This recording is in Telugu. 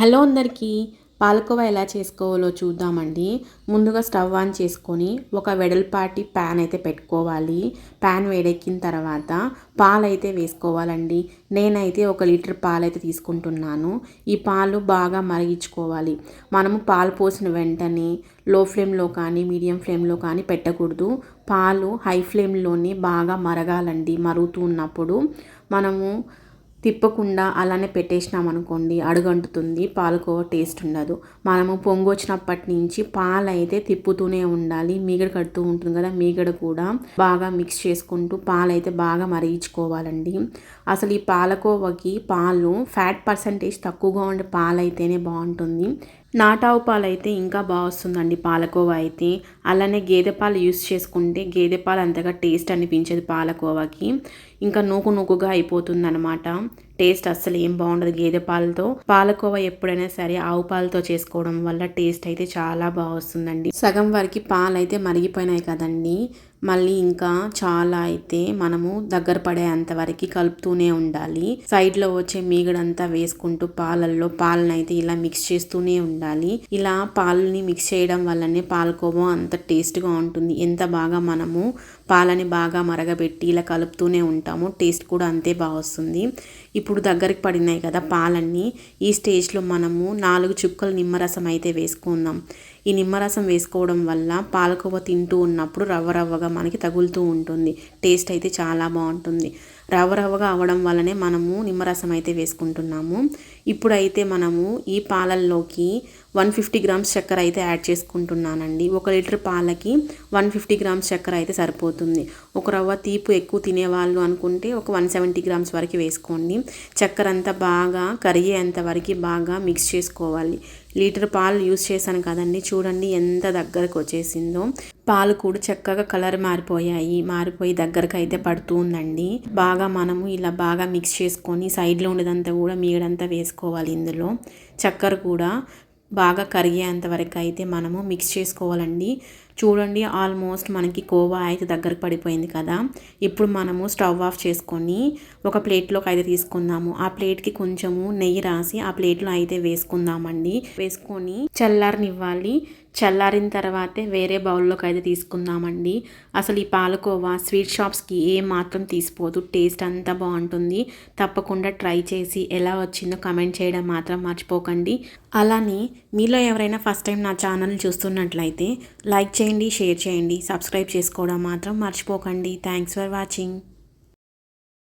హలో అందరికీ పాలకోవా ఎలా చేసుకోవాలో చూద్దామండి. ముందుగా స్టవ్ ఆన్ చేసుకొని ఒక వెడల్పాటి ప్యాన్ అయితే పెట్టుకోవాలి. ప్యాన్ వేడెక్కిన తర్వాత పాలైతే వేసుకోవాలండి. నేనైతే ఒక లీటర్ పాలు అయితే తీసుకుంటున్నాను. ఈ పాలు బాగా మరిగించుకోవాలి. మనము పాలు పోసిన వెంటనే లో ఫ్లేమ్లో కానీ మీడియం ఫ్లేమ్లో కానీ పెట్టకూడదు. పాలు హై ఫ్లేమ్లోనే బాగా మరగాలండి మరుగుతూ ఉన్నప్పుడు. మనము తిప్పకుండా అలానే పెట్టేసినాం అనుకోండి అడుగంటుతుంది పాలకోవ టేస్ట్ ఉండదు. మనము పొంగు వచ్చినప్పటి నుంచి పాలు అయితే తిప్పుతూనే ఉండాలి. మీగడ కడుతూ ఉంటుంది కదా మీగడ కూడా బాగా మిక్స్ చేసుకుంటూ పాలు అయితే బాగా మరిగించుకోవాలండి. అసలు ఈ పాలకోవకి పాలు ఫ్యాట్ పర్సంటేజ్ తక్కువగా ఉండే పాలు అయితేనే బాగుంటుంది. నాటావు పాలు అయితే ఇంకా బాగా వస్తుందండి పాలకోవా అయితే. అలానే గేదె పాలు యూస్ చేసుకుంటే గేదె పాలు అంతగా టేస్ట్ అనిపించదు పాలకోవాకి. ఇంకా నూకు నూకుగా అయిపోతుందనమాట టేస్ట్ అస్సలు ఏం బాగుండదు గేదె పాలతో. పాలకోవా ఎప్పుడైనా సరే ఆవు పాలతో చేసుకోవడం వల్ల టేస్ట్ అయితే చాలా బాగా వస్తుందండి. సగం వరకు పాలు అయితే మరిగిపోయినాయి కదండి. మళ్ళీ ఇంకా చాలా అయితే మనము దగ్గర పడే అంతవరకు కలుపుతూనే ఉండాలి. సైడ్లో వచ్చే మీగడంతా వేసుకుంటూ పాలల్లో పాలను అయితే ఇలా మిక్స్ చేస్తూనే ఉండాలి. ఇలా పాలని మిక్స్ చేయడం వల్లనే పాలకోవ అంత టేస్ట్గా ఉంటుంది. ఎంత బాగా మనము పాలని బాగా మరగబెట్టి ఇలా కలుపుతూనే ఉంటాము టేస్ట్ కూడా అంతే బాగా వస్తుంది. ఇప్పుడు దగ్గరికి పడినాయి కదా పాలన్నీ. ఈ స్టేజ్లో మనము నాలుగు చుక్కలు నిమ్మరసం అయితే వేసుకుందాం. ఈ నిమ్మరసం వేసుకోవడం వల్ల పాలకోవ తింటూ ఉన్నప్పుడు రవ్వ రవ్వగా మనకి తగులుతూ ఉంటుంది. టేస్ట్ అయితే చాలా బాగుంటుంది. రవ్వ రవ్వగా అవ్వడం వల్లనే మనము నిమ్మరసం అయితే వేసుకుంటున్నాము. ఇప్పుడైతే మనము ఈ పాలల్లోకి వన్ ఫిఫ్టీ గ్రామ్స్ చక్కెర అయితే యాడ్ చేసుకుంటున్నానండి. ఒక లీటర్ పాలకి వన్ ఫిఫ్టీ గ్రామ్స్ చక్కెర అయితే సరిపోతుంది. ఒక రవ్వ తీపు ఎక్కువ తినేవాళ్ళు అనుకుంటే ఒక వన్ సెవెంటీ గ్రామ్స్ వరకు వేసుకోండి. చక్కెర అంతా బాగా కరిగేంత వరకు బాగా మిక్స్ చేసుకోవాలి. లీటర్ పాలు యూస్ చేశాను కదండి. చూడండి ఎంత దగ్గరకు వచ్చేసిందో. పాలు కూడా చక్కగా కలర్ మారిపోయాయి. మారిపోయి దగ్గరకు అయితే పడుతూ ఉందండి. బాగా మనము ఇలా బాగా మిక్స్ చేసుకొని సైడ్లో ఉండేదంతా కూడా మీగడంతా వేసుకోవాలి ఇందులో. చక్కెర కూడా బాగా కరిగేంత వరకు అయితే మనము మిక్స్ చేసుకోవాలండి. చూడండి ఆల్మోస్ట్ మనకి కోవా అయితే దగ్గరకు పడిపోయింది కదా. ఇప్పుడు మనము స్టవ్ ఆఫ్ చేసుకొని ఒక ప్లేట్లోకి అయితే తీసుకుందాము. ఆ ప్లేట్కి కొంచెము నెయ్యి రాసి ఆ ప్లేట్లో అయితే వేసుకుందామండి. వేసుకొని చల్లారనివ్వాలి. చల్లారిన తర్వాతే వేరే బౌల్లోకి అయితే తీసుకుందామండి. అసలు ఈ పాలకోవా స్వీట్ షాప్స్కి ఏ మాత్రం తీసిపోదు. టేస్ట్ అంతా బాగుంటుంది. తప్పకుండా ట్రై చేసి ఎలా వచ్చిందో కమెంట్ చేయడం మాత్రం మర్చిపోకండి. అలానే మీలో ఎవరైనా ఫస్ట్ టైం నా ఛానల్ చూస్తున్నట్లయితే లైక్ చేయండి షేర్ చేయండి సబ్స్క్రైబ్ చేసుకోవడం మాత్రం మర్చిపోకండి. Thanks for watching